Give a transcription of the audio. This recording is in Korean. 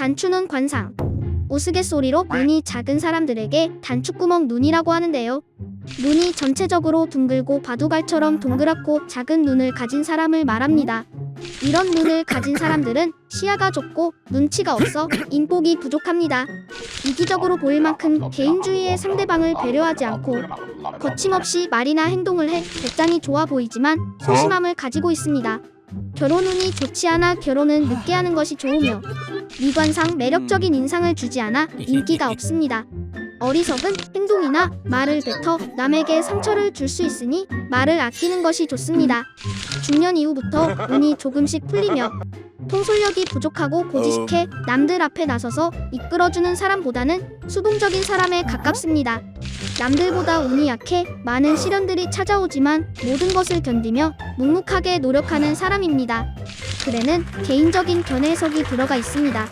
단추는 관상. 우스갯소리로 눈이 작은 사람들에게 단추구멍 눈이라고 하는데요. 눈이 전체적으로 둥글고 바둑알처럼 동그랗고 작은 눈을 가진 사람을 말합니다. 이런 눈을 가진 사람들은 시야가 좁고 눈치가 없어 인복이 부족합니다. 이기적으로 보일 만큼 개인주의의 상대방을 배려하지 않고 거침없이 말이나 행동을 해 대단히 좋아 보이지만 소심함을 가지고 있습니다. 결혼 운이 좋지 않아 결혼은 늦게 하는 것이 좋으며 미관상 매력적인 인상을 주지 않아 인기가 없습니다. 어리석은 행동이나 말을 뱉어 남에게 상처를 줄 수 있으니 말을 아끼는 것이 좋습니다. 중년 이후부터 운이 조금씩 풀리며 통솔력이 부족하고 고지식해 남들 앞에 나서서 이끌어주는 사람보다는 수동적인 사람에 가깝습니다. 남들보다 운이 약해 많은 시련들이 찾아오지만 모든 것을 견디며 묵묵하게 노력하는 사람입니다. 글에는 개인적인 견해석이 들어가 있습니다.